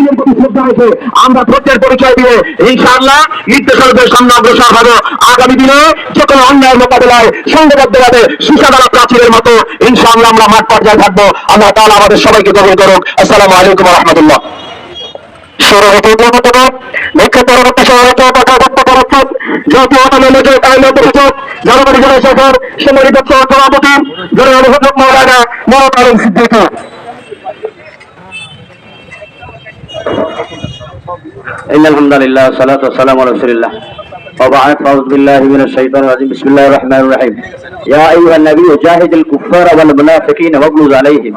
আইনের প্রতি শ্রদ্ধা রেখে আমরা ধৈর্যের পরিচয় দিয়ে ইনশাআল্লাহ নির্দেশকের সামনে অগ্রসর হব। আগামী দিনে যে কোনো অন্যায়ের মোকাবেলায় সংঘবদ্ধভাবে সুসাদারা প্রাচীরের মতো। ইনশাআল্লাহ আমরা মাঠ পর্যায়ে থাকব। আল্লাহ তাআলা আমাদের সবাইকে গ্রহণ করুক। আসসালামু আলাইকুম রহমতুল্লাহ। ধন্যবাদ মুখ্য পরবর্তী সভাপতি জনগণ মৌলানা মমতা সিদ্দিকী। إن الحمد لله والصلاة والسلام على رسول الله وبعد أعوذ بالله من الشيطان الرجيم بسم الله الرحمن الرحيم يا أيها النبي جاهد الكفار والمنافقين واغلظ عليهم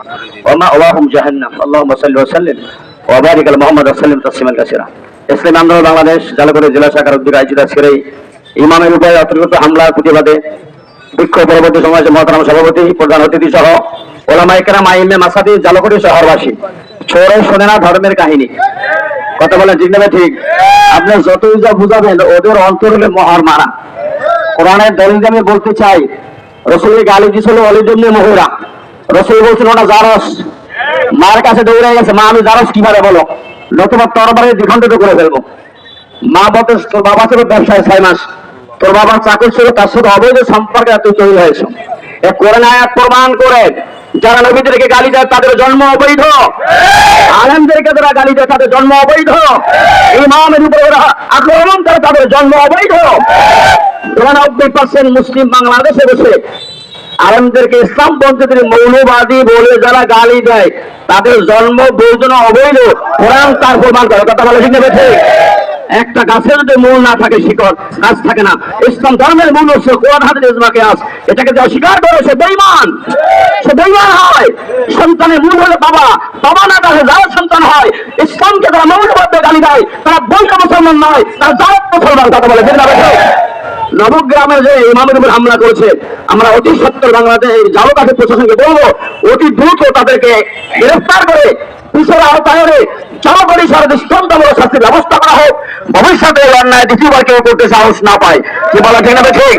ومأواهم جهنم اللهم صل وسلم وبارك على محمد وسلم تسليما كثيرا ইসলাম আন্দোলন বাংলাদেশ জালগড়ে জেলা শাখার উদ্যোগে আয়োজিত আজকের এই ইমামের উপরে অন্তর্গত হামলার প্রতিবাদে বিক্ষোভ পরবর্তী সমাজের মহতারাম সভাপতি প্রধান অতিথি সহ ওলামা একরাম আইমে মাসাদি জালগড়ি শহরবাসী ছোড়ে শোনে না ধর্মের কাহিনী কথা বলেন, ঠিক না ঠিক। আপনি যতই যা বুঝাবেন, ওদের অন্তর হলে মহার মারা। কোরআনের দলিল আমি বলতে চাই রসুল গালি দিছিল জন্য মহিলা রসুল বলছিল, ওটা জারস। মার কাছে দৌড়ে গেছে। মা, আমি জারস কীভাবে বলো? নতুবা তরবারে দ্বিখণ্ডিত করে ফেলব। মা বলতে তোর বাবা ছিল ব্যবসায় ছয় মাস। তোর বাবার চাকর ছিল, তার সাথে অবৈধ সম্পর্কে তুই তৈরি হয়েছে। কোরআন আয়াত প্রমাণ করে যারা নবীদেরকে গালি দেয় তাদের জন্ম অবৈধ। আলেমদেরকে যারা গালি দেয় তাদের জন্ম অবৈধ। ইমামের উপরে আক্রমণ করে তাদের জন্ম অবৈধ। চুরানব্বই পার্সেন্ট মুসলিম বাংলাদেশে বসে। আলেমদেরকে ইসলাম পন্থীদের মৌলবাদী বলে যারা গালি দেয় তাদের জন্ম বৌদ্ধনা অবৈধ। কোরআন তার প্রমাণ করে। কথা বলে ঠিক? একটা গাছের যদি মূল না থাকে শিকড়, গাছ থাকে না। ইসলাম ধর্মের মূল হচ্ছে কোরআন হাতের ইসমাকে আস। এটাকে যে অস্বীকার করে, সে বেইমান সে বেইমান হয়। সন্তানের মূল হলে বাবা। বাবা না তাহলে যারা সন্তান হয়? ইসলামকে তারা মৌলবাদ গালি দেয়, তারা বৈধ মুসলমান নয়, তারা জাত মুসলমান কথা বলে? নবগ্রামে যে ইমামের উপর হামলা করেছে, আমরা অতি সত্তর বাংলাদেশ জালকাঠি প্রশাসনকে বলব, অতি দ্রুত তাদেরকে গ্রেফতার করে পুলিশের আওতায় সারা দৃষ্টান্তমূলক শাস্তির ব্যবস্থা করা হোক, ভবিষ্যতে এই অন্যায় দ্বিতীয়বার কেউ করতে সাহস না পায়। কি বলা ঠিক না ঠিক?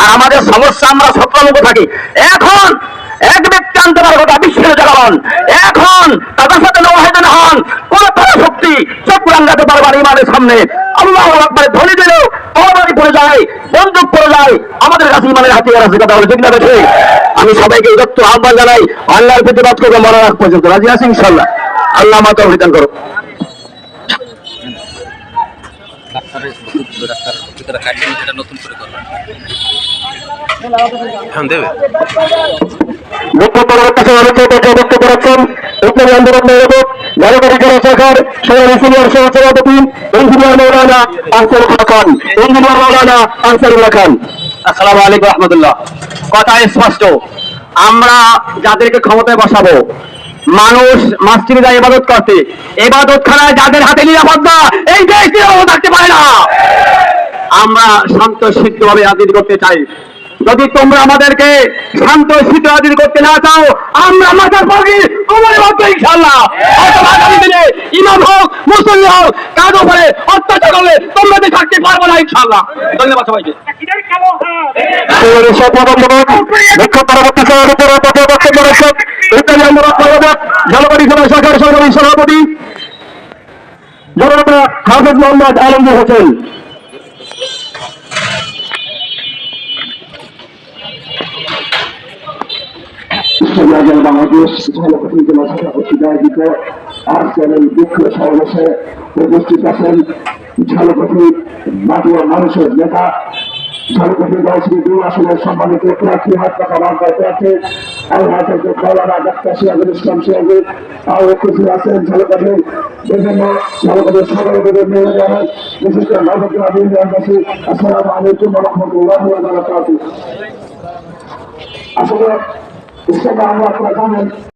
আর আমাদের সমস্যা আমরা সত্যানুভ থাকি। এখন এক ব্যক্তি আনতে পারে গোটা বিশ্বের জনগণ। এখন তাদের সাথে নৌহাইদান হন কোন তারা শক্তি চোখ রাঙ্গাতে পারবার ইমানের সামনে। আল্লাহ আকবার ধনী দিলেও তরবারি পড়ে যায়, বন্দুক পড়ে যায়। আমাদের কাছে ইমানের হাতিয়ার আছে, কথা বলে ঠিক না ঠিক? আমি সবাইকে দত্ত আহ্বান জানাই, আল্লাহর প্রতিবাদ করব মনে আগ পর্যন্ত। রাজি আছি ইনশাল্লাহ আল্লাহ মাতা অভিযান করো ডাক্তারের ডাক্তার ভিতরে কাটিয়ে এটা নতুন করে করবেন। হ্যাঁ দেবে। আমরা যাদেরকে ক্ষমতায় বসাবো মানুষ মাস্টিরে যায় ইবাদত করতে ইবাদত খানায় যাদের হাতে নিরাপত্তা, এই দেশ নিরাপদ থাকতে পারে না। আমরা শান্ত সিদ্ধ ভাবে হাজির করতে চাই। যদি তোমরা আমাদেরকে শান্ত সিদ্ধ হাজির করতে না চাও, আমরা মাথার পরে তোমার মধ্যে ইনশাল্লাহ ইমাম হোক মুসলিম হোক কাজ উপরে অত্যাচার করলে তোমরা থাকতে পারব না ইনশাল্লাহ ধন্যবাদ সবাইকে সভাপতি জনতা হাফিজ মোহাম্মদ হোসেন বাংলাদেশ আজকের এই দুঃখ সমাবেশে উপস্থিত আছেন ঝালকাঠি মাটিয়া মানুষের নেতা, ঝালকাঠি দলশ্রী দুই আসনের সম্মানিত প্রার্থী, হাত টাকা বাংলায় প্রার্থী আর রহমতুল্লাহ আসলে আমরা